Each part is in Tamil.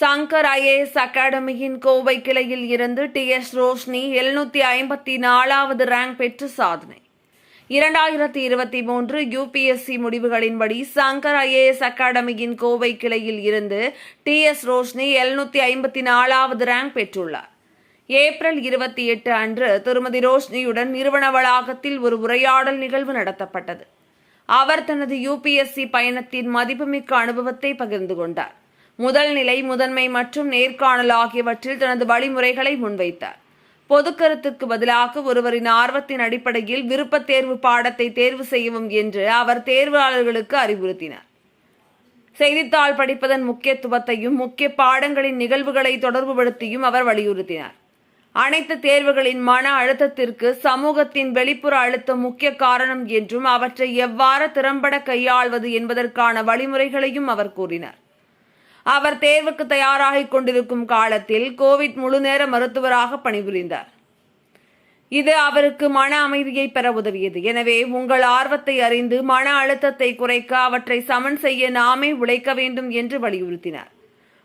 சங்கர் ஐஏஎஸ் அகாடமியின் கோவை கிளையில் இருந்து டி எஸ் ரோஷினி எழுநூத்தி ஐம்பத்தி நாலாவது ரேங்க் பெற்று சாதனை. இரண்டாயிரத்தி இருபத்தி மூன்று யுபிஎஸ்சி முடிவுகளின்படி சங்கர் ஐஏஎஸ் அகாடமியின் கோவை கிளையில் இருந்து டி எஸ் ரோஷினி எழுநூத்தி ஐம்பத்தி நாலாவது ரேங்க் பெற்றுள்ளார். ஏப்ரல் இருபத்தி எட்டு அன்று திருமதி ரோஷ்னியுடன் நிறுவன வளாகத்தில் ஒரு உரையாடல் நிகழ்வு நடத்தப்பட்டது. அவர் தனது யுபிஎஸ்சி பயணத்தின் மதிப்புமிக்க அனுபவத்தை பகிர்ந்து கொண்டார். முதல் நிலை முதன்மை மற்றும் நேர்காணல் ஆகியவற்றில் தனது வழிமுறைகளை முன்வைத்தார். பொதுக்கருத்துக்கு பதிலாக ஒருவரின் ஆர்வத்தின் அடிப்படையில் விருப்பத் தேர்வு பாடத்தை தேர்வு செய்யவும் என்று அவர் தேர்வாளர்களுக்கு அறிவுறுத்தினார். செய்தித்தாள் படிப்பதன் முக்கியத்துவத்தையும் முக்கிய பாடங்களின் நிகழ்வுகளை தொடர்புபடுத்தியும் அவர் வலியுறுத்தினார். அனைத்து தேர்வுகளின் மன அழுத்தத்திற்கு சமூகத்தின் வெளிப்புற அழுத்தம் முக்கிய காரணம் என்றும் அவற்றை எவ்வாறு திறம்பட கையாள்வது என்பதற்கான வழிமுறைகளையும் அவர் கூறினார். அவர் தேர்வுக்கு தயாராகிக் கொண்டிருக்கும் காலத்தில் கோவிட் முழுநேர மருத்துவராக பணிபுரிந்தார். இது அவருக்கு மன அமைதியை பெற உதவியது. எனவே உங்கள் ஆர்வத்தை அறிந்து மன அழுத்தத்தை குறைக்க அவற்றை சமன் செய்ய நாமே உழைக்க வேண்டும் என்று வலியுறுத்தினார்.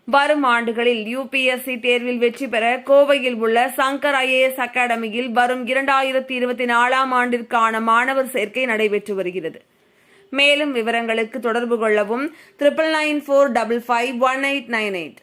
வரும் ஆண்டுகளில் யுபிஎஸ்சி தேர்வில் வெற்றி பெற கோவையில் உள்ள சங்கர் ஐஏஎஸ் அகாடமியில் வரும் இரண்டாயிரத்தி இருபத்தி நாலாம் ஆண்டிற்கான மாணவர் சேர்க்கை நடைபெற்று வருகிறது. மேலும் விவரங்களுக்கு தொடர்பு கொள்ளவும் triple nine four double five one eight nine eight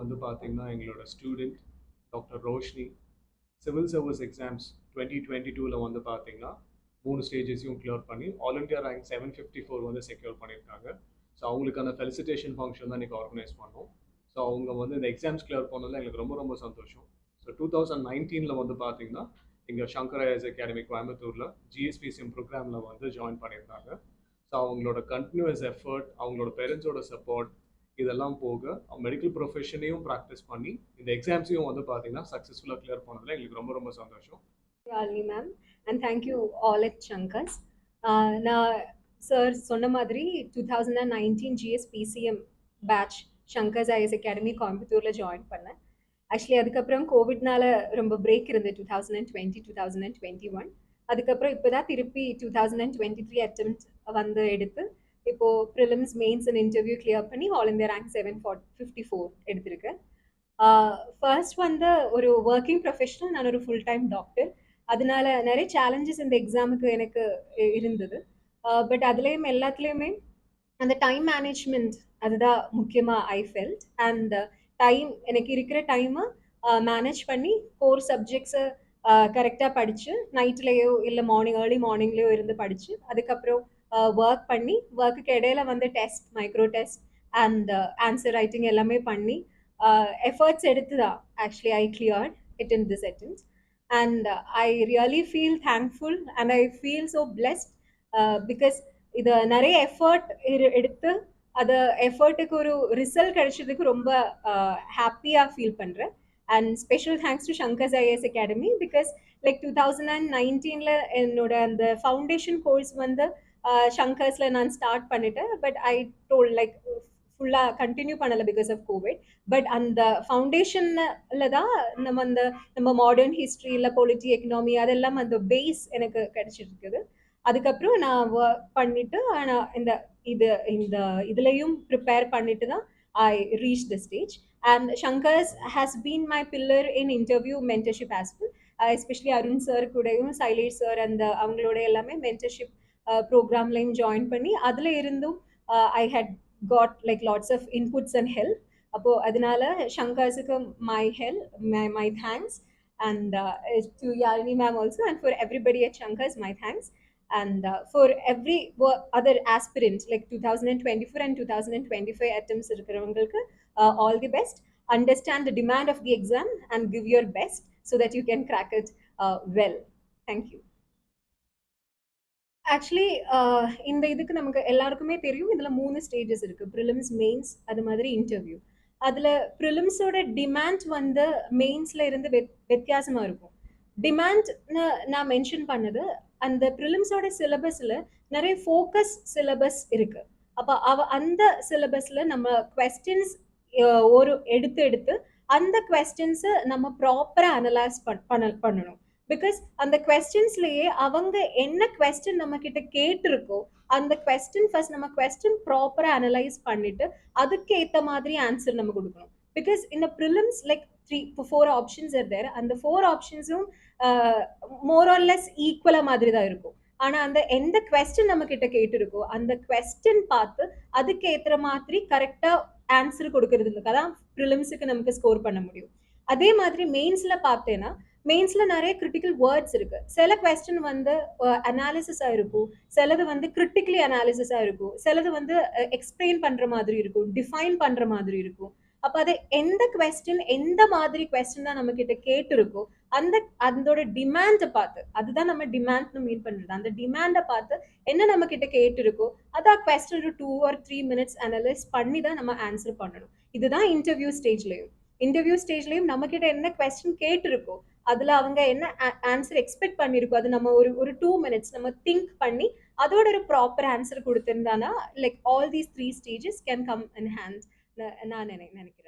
வந்து பார்த்தீங்கன்னா எங்களோட student doctor Roshini civil service exams twenty twenty டூவில் வந்து பார்த்தீங்கன்னா மூணு ஸ்டேஜஸையும் கிளியர் பண்ணி all India rank seven fifty four வந்து செக்யூர் பண்ணியிருக்காங்க. ஸோ அவங்களுக்கான ஃபெலிசிட்டேஷன் ஃபங்க்ஷன் தான் இன்றைக்கி ஆர்கனைஸ் பண்ணோம். ஸோ அவங்க வந்து இந்த எக்ஸாம்ஸ் கிளியர் பண்ணதில் எங்களுக்கு ரொம்ப ரொம்ப சந்தோஷம். ஸோ டூ தௌசண்ட் நைன்டீனில் வந்து பார்த்தீங்கன்னா இங்கே சங்கர் அகாடமி கோயம்புத்தூரில் ஜிஎஸ்பிசிஎம் ப்ரோக்ராமில் வந்து ஜாயின் பண்ணியிருந்தாங்க. ஸோ அவங்களோட கண்டினியூஸ் எஃபர்ட் அவங்களோட பேரண்ட்ஸோட சப்போர்ட் இதெல்லாம் போக மெடிக்கல் ப்ரொஃபஷனையும் ப்ராக்டிஸ் பண்ணி இந்த எக்ஸாம்ஸையும் வந்து பார்த்தீங்கன்னா சக்ஸஸ்ஃபுல்லாக கிளியர் பண்ணதில் எங்களுக்கு ரொம்ப ரொம்ப சந்தோஷம். Yazhini ma'am and thank you all at Shankars நான் சார் சொன்ன மாதிரி two thousand and nineteen GS PCM batch Shankars IAS academy கோயம்புத்தூரில் ஜாயின் பண்ணேன். ஆக்சுவலி அதுக்கப்புறம் கோவிட்னால ரொம்ப பிரேக் இருந்தது two thousand and twenty two thousand and twenty one அதுக்கப்புறம் இப்போ தான் திருப்பி two thousand and twenty three attempt வந்து எடுத்து இப்போ prelims mains and interview clear பண்ணி all India rank seven forty fifty four எடுத்திருக்கேன் ஃபர்ஸ்ட் வந்து ஒரு ஒர்க்கிங் ப்ரொஃபஷனல் நான் ஒரு ஃபுல் டைம் டாக்டர் அதனால நிறைய சேலஞ்சஸ் இந்த எக்ஸாமுக்கு எனக்கு இருந்தது. பட் அதுலேயும் எல்லாத்துலேயுமே அந்த டைம் மேனேஜ்மெண்ட் அதுதான் முக்கியமாக ஐ ஃபெல்ட் அண்ட் டைம் எனக்கு இருக்கிற டைமை மேனேஜ் பண்ணி கோர் சப்ஜெக்ட்ஸை கரெக்டாக படித்து நைட்லேயோ இல்லை மார்னிங் ஏர்லி மார்னிங்லேயோ இருந்து படித்து அதுக்கப்புறம் ஒர்க் பண்ணி ஒர்க்குக்கு இடையில வந்து test micro test and answer writing எல்லாமே பண்ணி எஃபர்ட்ஸ் எடுத்து தான் actually I cleared it in this attempts and I really feel thankful and I feel so blessed because இது நிறைய எஃபர்ட் எடுத்து அது எஃபர்ட்டுக்கு ஒரு ரிசல்ட் கிடைச்சதுக்கு ரொம்ப ஹாப்பியாக ஃபீல் பண்ணுறேன் and special thanks to Shankars IAS academy because like two thousand and நைன்டீனில் என்னோட அந்த ஃபவுண்டேஷன் கோர்ஸ் வந்து ஷங்கர்ஸில் நான் ஸ்டார்ட் பண்ணிட்டேன். பட் ஐ டோல் லைக் ஃபுல்லாக கண்டினியூ பண்ணலை பிகாஸ் ஆஃப் கோவிட் பட் அந்த ஃபவுண்டேஷனில் தான் நம்ம அந்த நம்ம மாடர்ன் ஹிஸ்ட்ரி இல்லை பொலிட்டி எக்கனாமி அதெல்லாம் அந்த பேஸ் எனக்கு கிடைச்சிருக்குது. அதுக்கப்புறம் நான் ஒர்க் பண்ணிட்டு நான் இந்த இது இந்த இதுலேயும் ப்ரிப்பேர் பண்ணிட்டு தான் I reach the stage and Shankars has been my pillar in interview mentorship as well especially Arun sir கூடயும் சைலேஷ் சார் அந்த அவங்களோட எல்லாமே மென்டர்ஷிப் ப்ரோக்ராம்லையும் ஜாயின் பண்ணி அதில் இருந்தும் I had got like lots of inputs and help அப்போது அதனால ஷங்கர்ஸுக்கு my help my my thanks and to Yazhini ma'am also and for everybody at Shankars my thanks and uh, for every wo- other aspirant like 2024 and 2025 attempts இருக்கிறவங்களுக்கு uh, all the best understand the demand of the exam and give your best so that you can crack it uh, well thank you Actually uh, இந்த இதுக்கு நமக்கு எல்லாருக்குமே தெரியும். இதில் மூணு ஸ்டேஜஸ் இருக்குது ப்ரிலிம்ஸ் மெயின்ஸ் அது மாதிரி இன்டர்வியூ அதில் ப்ரிலிம்ஸோட டிமாண்ட் வந்து மெயின்ஸில் இருந்து வெத் வித்தியாசமாக இருக்கும். டிமாண்ட்னு நான் மென்ஷன் பண்ணது அந்த ப்ரிலிம்ஸோட சிலபஸில் நிறைய ஃபோக்கஸ் சிலபஸ் இருக்குது அப்போ அவ அந்த சிலபஸில் நம்ம கொஸ்டின்ஸ் ஒரு எடுத்து எடுத்து அந்த கொஸ்டின்ஸை நம்ம ப்ராப்பராக அனலைஸ் பண்ண பண்ணணும். பிகாஸ் அந்த கொஸ்டின்ஸ்லயே அவங்க என்ன கொஸ்டின் நம்ம கிட்ட கேட்டிருக்கோ அந்த கொஸ்டின் ஃபர்ஸ்ட் நம்ம கொஸ்டின் ப்ராப்பரா அனலைஸ் பண்ணிட்டு அதுக்கு ஏத்த மாதிரி ஆன்சர் நம்ம கொடுக்கணும். பிகாஸ் இந்த prelims like three four options இருந்தார் தேர் அந்த ஃபோர் ஆப்ஷன்ஸும் மோர் ஆர்லெஸ் ஈக்குவலா மாதிரி தான் இருக்கும். ஆனா அந்த எந்த கொஸ்டின் நம்ம கிட்ட கேட்டிருக்கோ அந்த கொஸ்டின் பார்த்து அதுக்கு ஏற்றுற மாதிரி கரெக்டா ஆன்சர் கொடுக்கறதுக்கு அதான் ப்ரிலிம்ஸுக்கு நமக்கு ஸ்கோர் பண்ண முடியும். அதே மாதிரி மெயின்ஸ்ல பார்த்தேன்னா மெயின்ஸில் நிறைய கிரிட்டிக்கல் வேர்ட்ஸ் இருக்கு. சில கொஸ்டின் வந்து அனாலிசிஸாக இருக்கும். சிலது வந்து கிரிட்டிக்கலி அனாலிசிஸாக இருக்கும். சிலது வந்து எக்ஸ்பிளைன் பண்ணுற மாதிரி இருக்கும் டிஃபைன் பண்ணுற மாதிரி இருக்கும். அப்போ அது எந்த கொஸ்டின் எந்த மாதிரி கொஸ்டின் தான் நம்ம கிட்ட கேட்டிருக்கோ அந்த அதோட டிமாண்டை பார்த்து அதுதான் நம்ம டிமாண்ட்னு மீன் பண்றது. அந்த டிமாண்டை பார்த்து என்ன நம்ம கிட்ட கேட்டிருக்கோ அதான் கொஸ்டின் ஒரு two or three minutes analyse பண்ணி தான் நம்ம ஆன்சர் பண்ணணும். இதுதான் இன்டர்வியூ ஸ்டேஜ்லயும் இன்டர்வியூ ஸ்டேஜ்லயும் நம்ம கிட்ட என்ன கொஸ்டின் கேட்டிருக்கோ அதுல அவங்க என்ன ஆன்சர் எக்ஸ்பெக்ட் பண்ணிருக்கோ அது நம்ம ஒரு ஒரு டூ மினிட்ஸ் நம்ம திங்க் பண்ணி அதோட ஒரு proper answer கொடுத்துருந்தானா like all these three stages can come in hand நான் நினை நினைக்கிறேன்.